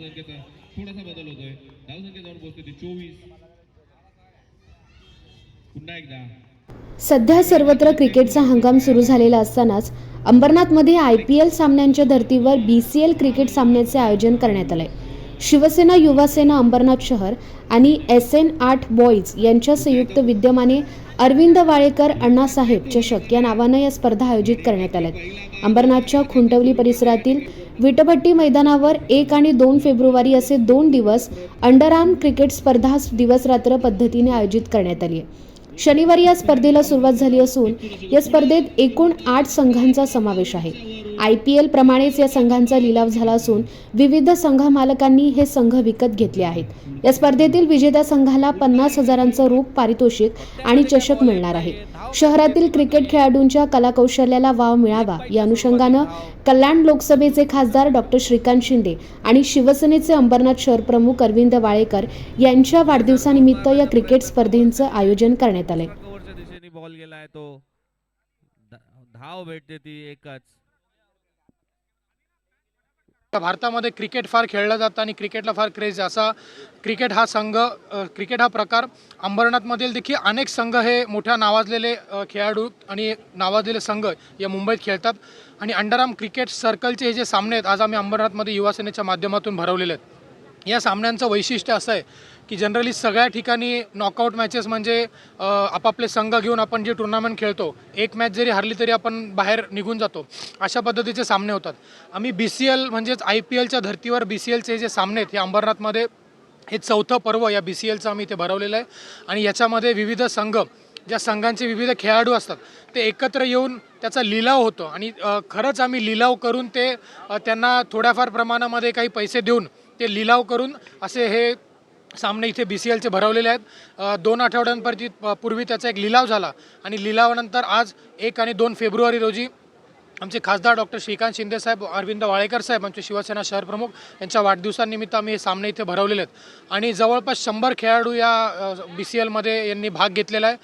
थोडासा बदल होतोय. धावसंख्या जाऊन पोहोचते ती चोवीस. पुन्हा एकदा. सध्या सर्वत्र क्रिकेटचा हंगाम सुरू झालेला असतानाच अंबरनाथमध्ये आय पी एल सामन्यांच्या धर्तीवर बी सी एल क्रिकेट सामन्याचे आयोजन करण्यात आले शिवसेना युवासेना अंबरनाथ शहर आणि एस एन आठ बॉईज यांच्या संयुक्त विद्यमाने अरविंद वाळेकर अण्णासाहेब चषक या नावानं या स्पर्धा आयोजित करण्यात आल्यात. अंबरनाथच्या खुंटवली परिसरातील विटभट्टी मैदानावर एक आणि दोन फेब्रुवारी असे दोन दिवस अंडरआर्म क्रिकेट स्पर्धा दिवस रात्र पद्धतीने आयोजित करण्यात आली आहे. शनिवारी या स्पर्धेला सुरुवात झाली असून या स्पर्धेत एकूण आठ संघांचा समावेश आहे. आय पी एल प्रमाणेच या संघांचा लिलाव झाला असून विविध संघ मालकांनी हे संघ विकत घेतले आहेत. या स्पर्धेतील विजेत्या संघाला पन्नास हजारांचं रोख पारितोषिक आणि चषक मिळणार आहे. शहरातील क्रिकेट खेळाडूंच्या कलाकौशल्याला वाव मिळावा या अनुषंगानं कल्याण लोकसभेचे खासदार डॉक्टर श्रीकांत शिंदे आणि शिवसेनेचे अंबरनाथ शहर प्रमुख अरविंद वाळेकर यांच्या वाढदिवसानिमित्त या क्रिकेट स्पर्धेचं आयोजन करण्यात आले बॉल गेलाय तो. धाव भेटते ती एकच. भारतामध्ये क्रिकेट फार खेळलं जातं आणि क्रिकेटला फार क्रेज असा क्रिकेट हा संघ क्रिकेट हा प्रकार. अंबरनाथमधील देखील अनेक संघ हे मोठ्या नावाजलेले खेळाडू आणि नावाजलेले संघ या मुंबईत खेळतात. आणि अंडरआर्म क्रिकेट सर्कलचे हे जे सामने आहेत आज आम्ही अंबरनाथमध्ये युवासेनेच्या माध्यमातून भरवलेले आहेत. या सामन्यांचं वैशिष्ट्य असं आहे की जनरली सगळ्या ठिकाणी नॉकआउट मॅचेस म्हणजे आपापले संघ घेऊन आपण जे टुर्नामेंट खेळतो एक मॅच जरी हरली तरी आपण बाहेर निघून जातो. अशा पद्धतीचे सामने होतात. आम्ही बी सी एल म्हणजेच आय पी एलच्या धर्तीवर बी सी एलचे जे सामने आहेत हे अंबरनाथमध्ये हे चौथं पर्व या बी सी एलचं आम्ही इथे भरवलेलं आहे. आणि याच्यामध्ये विविध संघ ज्या संघांचे विविध खेळाडू असतात ते एकत्र येऊन त्याचा लिलाव होतो. आणि खरंच आम्ही लिलाव करून ते त्यांना थोड्याफार प्रमाणामध्ये काही पैसे देऊन ते लिलाव करून असे हे सामने इथे बी सी एलचे भरवलेले आहेत. दोन आठवड्यांपर्यंत पूर्वी त्याचा एक लिलाव झाला. आणि लिलावानंतर आज एक आणि दोन फेब्रुवारी रोजी आमचे खासदार डॉक्टर श्रीकांत शिंदेसाहेब अरविंद वाळेकर साहेब आमचे शिवसेना शहर प्रमुख यांच्या वाढदिवसानिमित्त आम्ही हे सामने इथे भरवलेले आहेत. आणि जवळपास शंभर खेळाडू या बी सी एलमध्ये यांनी भाग घेतलेला आहे.